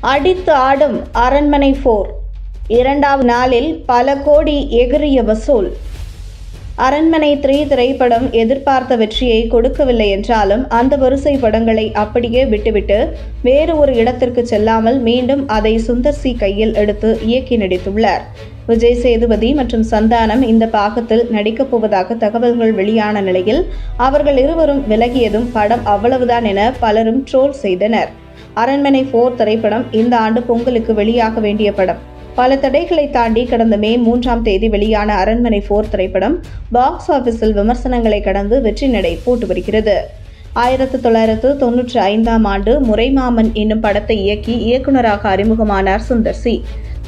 அடித்து ஆடும் அரண்மனை போர். இரண்டாவது நாளில் பல கோடி எகிரிய வசூல். அரண்மனை த்ரீ திரைப்படம் எதிர்பார்த்த வெற்றியை கொடுக்கவில்லை என்றாலும் அந்த வரிசை படங்களை அப்படியே விட்டுவிட்டு வேறு ஒரு இடத்திற்கு செல்லாமல் மீண்டும் அதை சுந்தர் சி கையில் எடுத்து இயக்கி நடித்துள்ளார். விஜய் சேதுபதி மற்றும் சந்தானம் இந்த பாகத்தில் நடிக்கப் போவதாக தகவல்கள் வெளியான நிலையில் அவர்கள் இருவரும் விலகியதும் படம் அவ்வளவுதான் என பலரும் ட்ரோல் செய்தனர். அரண்மனை போர் திரைப்படம் இந்த ஆண்டு பொங்கலுக்கு வெளியாக வேண்டிய படம். பல தடைகளை தாண்டி கடந்த மே மூன்றாம் தேதி வெளியான அரண்மனை போர் திரைப்படம் பாக்ஸ் ஆபீஸில் விமர்சனங்களை கடந்து வெற்றி நடை போட்டு வருகிறது. ஆயிரத்து தொள்ளாயிரத்து தொன்னூற்றி ஐந்தாம் ஆண்டு முறைமாமன் என்னும் படத்தை இயக்கி இயக்குனராக அறிமுகமானார் சுந்தர் சி.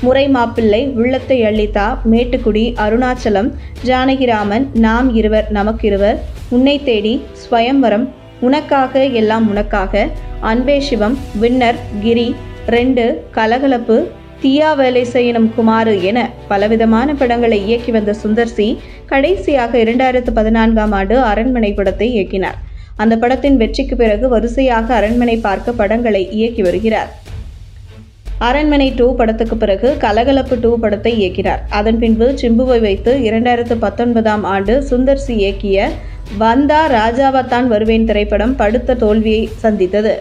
முறை மாப்பிள்ளை உள்ளத்தை அள்ளித்தா மேட்டுக்குடி அருணாச்சலம் ஜானகிராமன் நாம் இருவர் நமக்கிருவர் உன்னை தேடி ஸ்வயம்வரம் உனக்காக எல்லாம் உனக்காக அன்பே சிவம் வின்னர் கிரி ரெண்டு கலகலப்பு தீயா வேலை செய்யணும் குமாரு என பலவிதமான படங்களை இயக்கி வந்த சுந்தர் சி கடைசியாக இரண்டாயிரத்து பதினான்காம் ஆண்டு அரண்மனை படத்தை இயக்கினார். அந்த படத்தின் வெற்றிக்கு பிறகு வரிசையாக அரண்மனை பார்க்க படங்களை இயக்கி வருகிறார். அரண்மனை டூ படத்துக்கு பிறகு கலகலப்பு டூ படத்தை இயக்கினார். அதன் பின்பு சிம்புவை வைத்து இரண்டாயிரத்து பத்தொன்பதாம் ஆண்டு சுந்தர் சி இயக்கிய வந்தா ராஜாவத்தான் வருவேன் திரைப்படம் படுத்த தோல்வியை சந்தித்தது.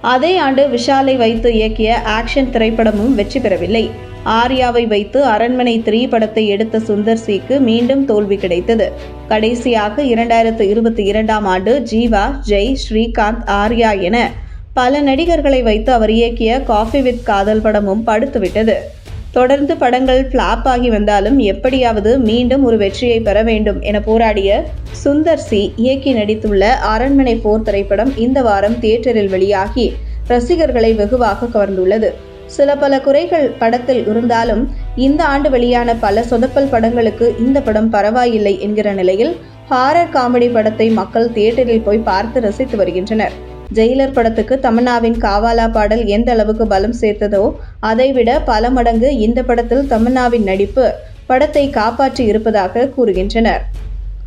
அதே ஆண்டு விஷாலை வைத்து இயக்கிய ஆக்ஷன் திரைப்படமும் வெற்றி பெறவில்லை. ஆர்யாவை வைத்து அரண்மனை த்ரீ படத்தை எடுத்த சுந்தர் சிக்கு மீண்டும் தோல்வி கிடைத்தது. கடைசியாக இரண்டாயிரத்து இருபத்தி இரண்டாம் ஆண்டு ஜீவா ஜெய் ஸ்ரீகாந்த் ஆர்யா என பல நடிகர்களை வைத்து அவர் இயக்கிய காஃபி வித் காதல் படமும் படுத்துவிட்டது. தொடர்ந்து படங்கள் ஃப்ளாப் ஆகி வந்தாலும் எப்படியாவது மீண்டும் ஒரு வெற்றியை பெற வேண்டும் என போராடிய சுந்தர் சி இயக்கி நடித்துள்ள அரண்மனை போர் திரைப்படம் இந்த வாரம் தியேட்டரில் வெளியாகி ரசிகர்களை வெகுவாக கவர்ந்துள்ளது. சில பல குறைகள் படத்தில் இருந்தாலும் இந்த ஆண்டு வெளியான பல சொதப்பல் படங்களுக்கு இந்த படம் பரவாயில்லை என்கிற நிலையில் ஹாரர் காமெடி படத்தை மக்கள் தியேட்டரில் போய் பார்த்து ரசித்து வருகின்றனர். ஜெயிலர் படத்துக்கு தமன்னாவின் காவாலா பாடல் எந்த அளவுக்கு பலம் சேர்த்ததோ அதைவிட பல மடங்கு இந்த படத்தில் தமன்னாவின் நடிப்பு படத்தை காப்பாற்றி இருப்பதாக கூறுகின்றனர்.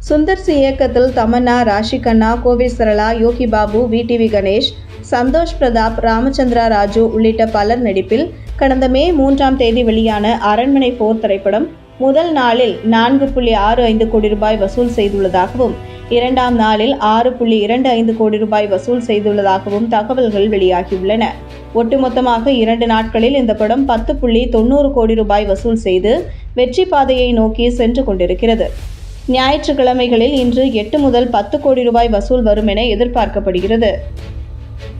சுந்தர் சி இயக்கத்தில் தமன்னா ராஷி கண்ணா கோவை சரளா யோகி பாபு விடிவி கணேஷ் சந்தோஷ் பிரதாப் ராமச்சந்திரா ராஜு உள்ளிட்ட பலர் நடிப்பில் கடந்த மே மூன்றாம் தேதி வெளியான அரண்மனை போர் திரைப்படம் முதல் நாளில் நான்கு புள்ளி ஆறு ஐந்து கோடி ரூபாய் வசூல் செய்துள்ளதாகவும் இரண்டாம் நாளில் ஆறு புள்ளி இரண்டு ஐந்து கோடி ரூபாய் வசூல் செய்துள்ளதாகவும் தகவல்கள் வெளியாகியுள்ளன. ஒட்டுமொத்தமாக இரண்டு நாட்களில் இந்த படம் பத்து புள்ளி தொண்ணூறு கோடி ரூபாய் வசூல் செய்து வெற்றி பாதையை நோக்கி சென்று கொண்டிருக்கிறது. ஞாயிற்றுக்கிழமைகளில் இன்று எட்டு முதல் பத்து கோடி ரூபாய் வசூல் வரும் என எதிர்பார்க்கப்படுகிறது.